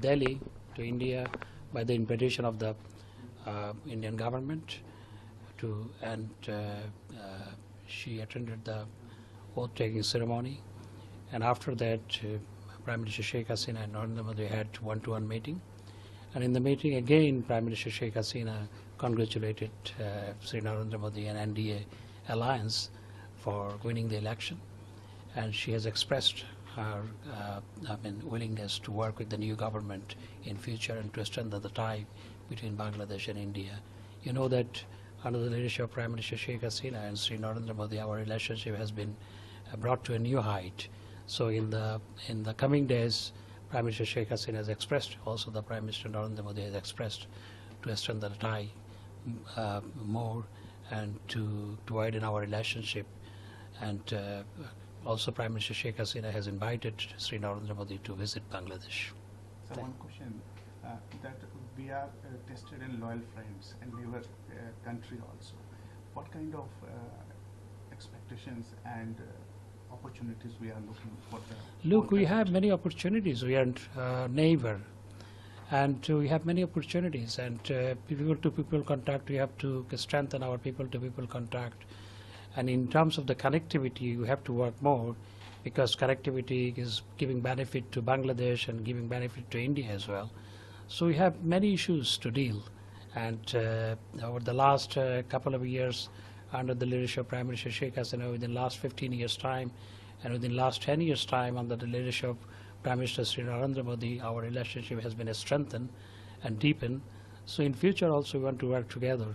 Delhi to India by the invitation of the uh, Indian government to and uh, uh, she attended the oath taking ceremony. And after that uh, Prime Minister Sheikh Hasina and Narendra Modi had one-to-one meeting. And in the meeting again Prime Minister Sheikh Hasina congratulated uh, Sri Narendra Modi and NDA alliance for winning the election. And she has expressed her uh, I mean, willingness to work with the new government in future and to strengthen the tie between Bangladesh and India. You know that under the leadership of Prime Minister Sheikh Hasina and Sri Narendra Modi, our relationship has been uh, brought to a new height. So in the in the coming days, Prime Minister Sheikh Hasina has expressed, also the Prime Minister Narendra Modi has expressed to strengthen the tie uh, more and to, to widen our relationship and uh, also Prime Minister Sheikh Hasina has invited Sri Narendra Modi to visit Bangladesh. So one question, uh, that we are uh, tested in loyal friends and neighbor uh, country also. What kind of uh, expectations and uh, opportunities we are looking for the Look, we have many opportunities. We are uh, neighbor, and uh, we have many opportunities. And uh, people to people contact, we have to strengthen our people to people contact. And in terms of the connectivity, you have to work more because connectivity is giving benefit to Bangladesh and giving benefit to India as well. So we have many issues to deal. And uh, over the last uh, couple of years, under the leadership of Prime Minister Sheikh Hasina, within the last 15 years' time, and within the last 10 years' time, under the leadership of Prime Minister Sri Narendra Modi, our relationship has been strengthened and deepened. So in future also we want to work together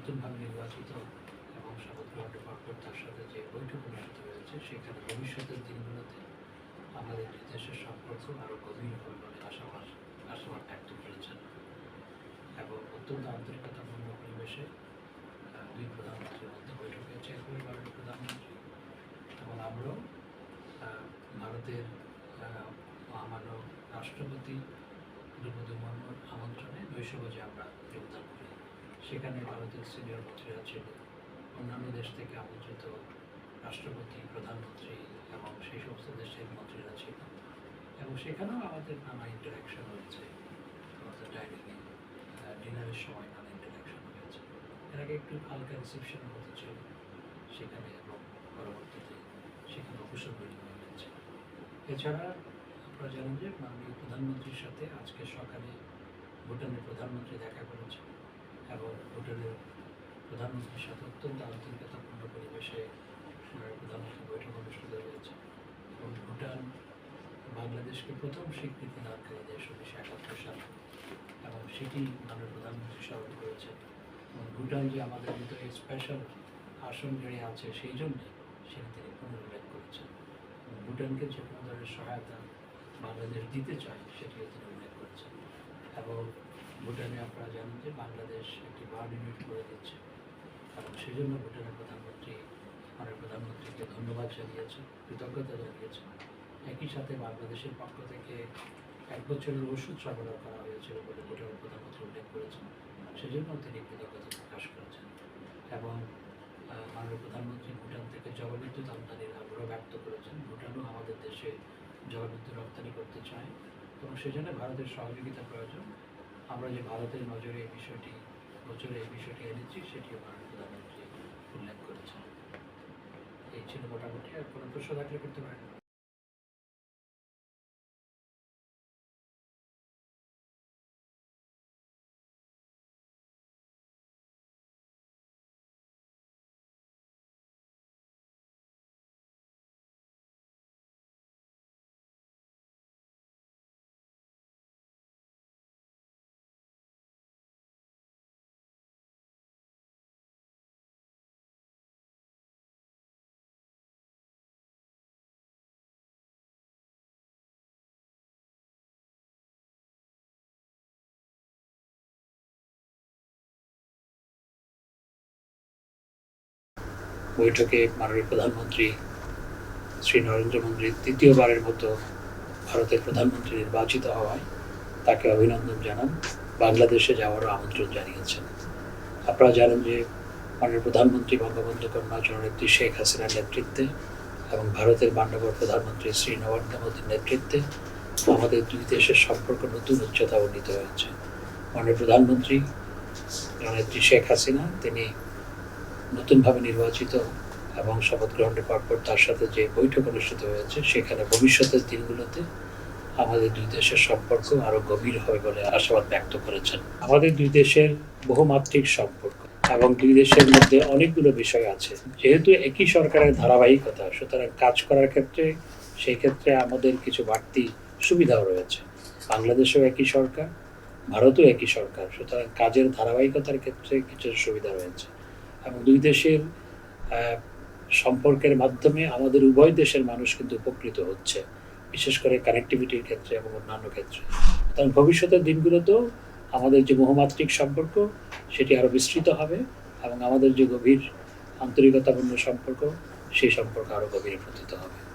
নতুনভাবে নির্বাচিত এবং শপথ গ্রহণের পর তার সাথে যে বৈঠক অনুষ্ঠিত হয়েছে, সেখানে ভবিষ্যতের দিনগুলোতে আমাদের দুই দেশের সম্পর্ক আরও গভীর হবে বলে আশাবাদ আশাবাদ ব্যক্ত করেছেন এবং অত্যন্ত আন্তরিকতাপূর্ণ পরিবেশে দুই প্রধানমন্ত্রীর মধ্যে বৈঠক হয়েছে একই ভারতের প্রধানমন্ত্রী। এবং আমরাও ভারতের মহামান্য রাষ্ট্রপতি দ্রৌপদী মুর্মুর আমন্ত্রণে নৈশভোজে আমরা করি সেখানে ভারতের সিনিয়র মন্ত্রীরা ছিল অন্যান্য দেশ থেকে আমন্ত্রিত রাষ্ট্রপতি, প্রধানমন্ত্রী এবং সেই সমস্ত দেশের মন্ত্রীরা ছিল এবং সেখানেও আমাদের নানা ইন্টারাকশন হয়েছে। আমাদের ডাইনিংয়ে ডিনারের সময় নানা ইন্টারাকশন হয়েছে। এর আগে একটু হালকা রিসেপশন হতে ছিল। সেখানে এবং পরবর্তীতে সেখানে অবসর বিনিময় হয়েছে। এছাড়া আপনারা জানেন যে মাননীয় প্রধানমন্ত্রীর সাথে আজকে সকালে ভুটানের প্রধানমন্ত্রী দেখা করেছে এবং ভুটানের প্রধানমন্ত্রীর সাথে অত্যন্ত আন্তরিকতাপূর্ণ পরিবেশে প্রধানমন্ত্রী বৈঠক অনুষ্ঠিত হয়েছে। এবং ভুটান বাংলাদেশকে প্রথম স্বীকৃতি দানকারী দেশ উনিশশো একাত্তর সালে এবং সেটি মাননীয় প্রধানমন্ত্রী স্মরণ করেছে এবং ভুটান যে আমাদের ভিতরে স্পেশাল আসন বেড়ে আছে সেই জন্যে সেটি তিনি পুনরুল্লেখ করেছেন। এবং ভুটানকে যে কোনো ধরনের সহায়তা বাংলাদেশ দিতে চায়, সেটিও তিনি উল্লেখ করেছেন। এবং ভুটানে আপনারা জানেন যে বাংলাদেশ একটি বার্ড ইউনিট করে দিচ্ছে। এবং সেই জন্য ভুটানের প্রধানমন্ত্রী আমাদের প্রধানমন্ত্রীকে ধন্যবাদ জানিয়েছেন, কৃতজ্ঞতা জানিয়েছেন। একই সাথে বাংলাদেশের পক্ষ থেকে এক বছরের ওষুধ সরবরাহ করা হয়েছিল বলে ভুটানের প্রধানমন্ত্রী উল্লেখ করেছেন। সেজন্য তিনি কৃতজ্ঞতা প্রকাশ করেছেন এবং মাননীয় প্রধানমন্ত্রী ভুটান থেকে জলবিদ্যুৎ আমদানির আগ্রহ ব্যক্ত করেছেন। ভুটানও আমাদের দেশে জলবিদ্যুৎ রপ্তানি করতে চায় এবং সেজন্য ভারতের সহযোগিতা প্রয়োজন। আমরা যে ভারতের নজরে এই বিষয়টি নজরে এই বিষয়টি এনেছি, সেটিও মাননীয় প্রধানমন্ত্রী উল্লেখ করেছেন। এই ছিল মোটামুটি, আর কোনো প্রশ্ন থাকলে করতে পারেন। বৈঠকে মাননীয় প্রধানমন্ত্রী শ্রী নরেন্দ্র মোদী তৃতীয়বারের মতো ভারতের প্রধানমন্ত্রী নির্বাচিত হওয়ায় তাকে অভিনন্দন জানান। বাংলাদেশে যাওয়ারও আমন্ত্রণ জানিয়েছেন। আপনারা জানেন যে মাননীয় প্রধানমন্ত্রী বঙ্গবন্ধু কন্যা জননেত্রী শেখ হাসিনার নেতৃত্বে এবং ভারতের মান্যবর প্রধানমন্ত্রী শ্রী নরেন্দ্র মোদীর নেতৃত্বে আমাদের দুই দেশের সম্পর্ক নতুন উচ্চতা উন্নীত হয়েছে। মাননীয় প্রধানমন্ত্রী জননেত্রী শেখ হাসিনা, তিনি নতুনভাবে নির্বাচিত এবং শপথ গ্রহণের পরপর তার সাথে যে বৈঠক অনুষ্ঠিত হয়েছে, সেখানে ভবিষ্যতের দিনগুলোতে আমাদের দুই দেশের সম্পর্ক আরও গভীর হবে বলে আশাবাদ ব্যক্ত করেছেন। আমাদের দুই দেশের বহুমাত্রিক সম্পর্ক এবং দুই দেশের মধ্যে অনেকগুলো বিষয় আছে। যেহেতু একই সরকারের ধারাবাহিকতা, সুতরাং কাজ করার ক্ষেত্রে সেই ক্ষেত্রে আমাদের কিছু বাড়তি সুবিধাও রয়েছে। বাংলাদেশেও একই সরকার, ভারতেও একই সরকার, সুতরাং কাজের ধারাবাহিকতার ক্ষেত্রে কিছু সুবিধা রয়েছে। এবং দুই দেশের সম্পর্কের মাধ্যমে আমাদের উভয় দেশের মানুষ কিন্তু উপকৃত হচ্ছে, বিশেষ করে কানেক্টিভিটির ক্ষেত্রে এবং অন্যান্য ক্ষেত্রে। কারণ ভবিষ্যতের দিনগুলোতেও আমাদের যে বহুমাত্রিক সম্পর্ক, সেটি আরও বিস্তৃত হবে এবং আমাদের যে গভীর আন্তরিকতাপূর্ণ সম্পর্ক, সেই সম্পর্ক আরও গভীরে প্রতীত হবে।